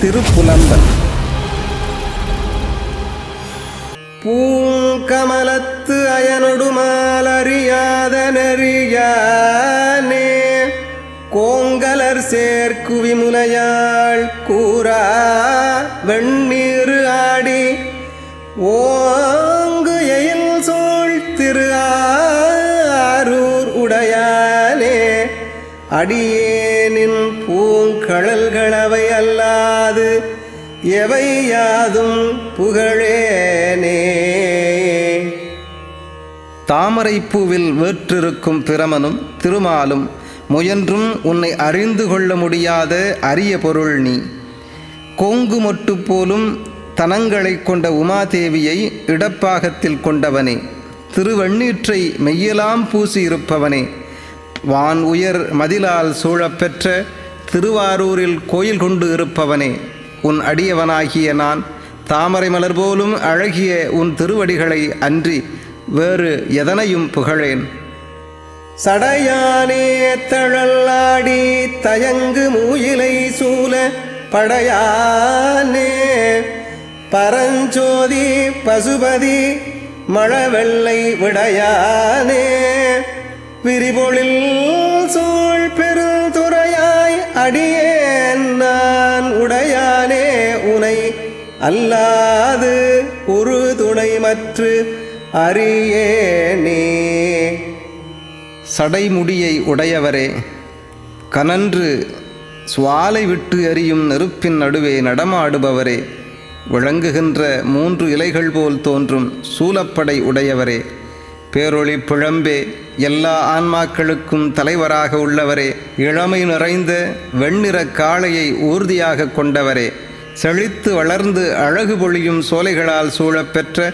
திருப்புலம்பல். பூங்கமலத்து அயனொடு மாலறியாத நெறியானே கோங்கலர் சேர்க்குவிமுலையாள் கூறா வெண்ணீரு ஆடி ஓ அடியேனின் பூங்கழல்களவை அல்லாது எவை யாதும் புகழேனே. தாமரைப்பூவில் வேற்றிருக்கும் பிரமனும் திருமாலும் முயன்றும் உன்னை அறிந்து கொள்ள முடியாத அரிய பொருள் நீ. கொங்கு மொட்டு போலும் தனங்களை கொண்ட உமாதேவியை இடப்பாகத்தில் கொண்டவனே. திருவண்ணீற்றை மெய்யலாம் பூசியிருப்பவனே. வான் உயர் மதிலால் சூழப்பெற்ற திருவாரூரில் கோயில் கொண்டு இருப்பவனே உன் அடியவனாகிய நான் தாமரை மலர் போலும் அழகிய உன் திருவடிகளை அன்றி வேறு எதனையும் புகழேன். சடையானே தழல்லாடி தயங்கு மூயிலை சூல படையானே பரஞ்சோதி பசுபதி மழவெள்ளை விடையானே. விரிபொழில் சூழ் பெருந்துறையாய் அடியேன் நான் உடையானே உனை. அல்லாது ஒரு துணை மற்று அறியேனே. சடைமுடியை உடையவரே கனன்று சுவாலை விட்டு எரியும் நெருப்பின் நடுவே நடமாடுபவரே. விளங்குகின்ற மூன்று இலைகள் போல் தோன்றும் சூலப்படை உடையவரே பேரொளி பிழம்பே எல்லா ஆன்மாக்களுக்கும் தலைவராக உள்ளவரே இளமை நிறைந்த வெண்ணிற காளையை ஊர்தியாக கொண்டவரே செழித்து வளர்ந்து அழகு பொழியும் சோலைகளால் சூழப்பெற்ற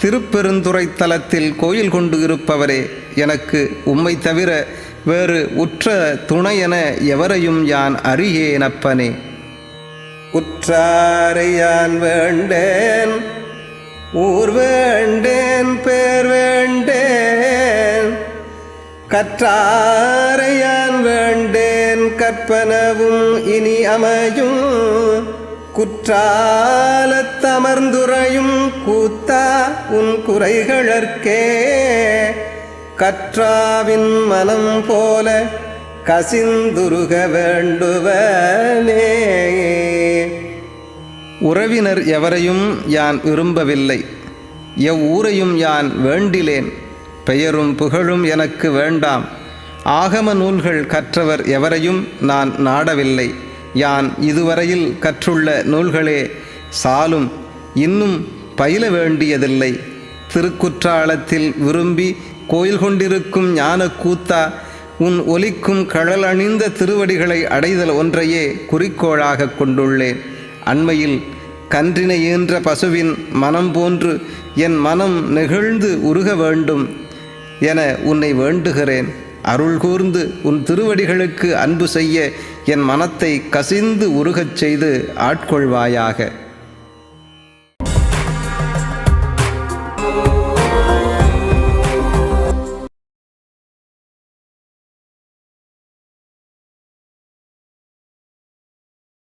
திருப்பெருந்துறை தலத்தில் கோயில் கொண்டு இருப்பவரே எனக்கு உம்மை தவிர வேறு உற்ற துணையென எவரையும் யான் அறியேனப்பனே. உற்றாரை யான் வேண்டேன்? ஊர் வேண்டேன் பேர் கற்றாரையான் வேண்டேன் கற்பனவும் இனி அமையும். குற்றாலத்தமர்ந்துரையும் கூத்தா உன் குறைகளற்கே. கற்றாவின் மனம் போல கசிந்துருக வேண்டுவனே. உறவினர் எவரையும் யான் விரும்பவில்லை. எவ்வூரையும் யான் வேண்டிலேன். பெயரும் புகழும் எனக்கு வேண்டாம். ஆகம நூல்கள் கற்றவர் எவரையும் நான் நாடவில்லை. யான் இதுவரையில் கற்றுள்ள நூல்களே சாலும் இன்னும் பயில வேண்டியதில்லை. திருக்குற்றாலத்தில் விரும்பி கோயில் கொண்டிருக்கும் ஞான கூத்தா உன் ஒலிக்கும் கழல் அணிந்த திருவடிகளை அடைதல் ஒன்றையே குறிக்கோளாக கொண்டுள்ளேன். அண்மையில் கன்றினை ஈன்ற பசுவின் மனம் போன்று என் மனம் நெகிழ்ந்து உருக வேண்டும். என உன்னை வேண்டுகிறேன். அருள் கூர்ந்து உன் திருவடிகளுக்கு அன்பு செய்ய என் மனத்தை கசிந்து உருகச் செய்து ஆட்கொள்வாயாக.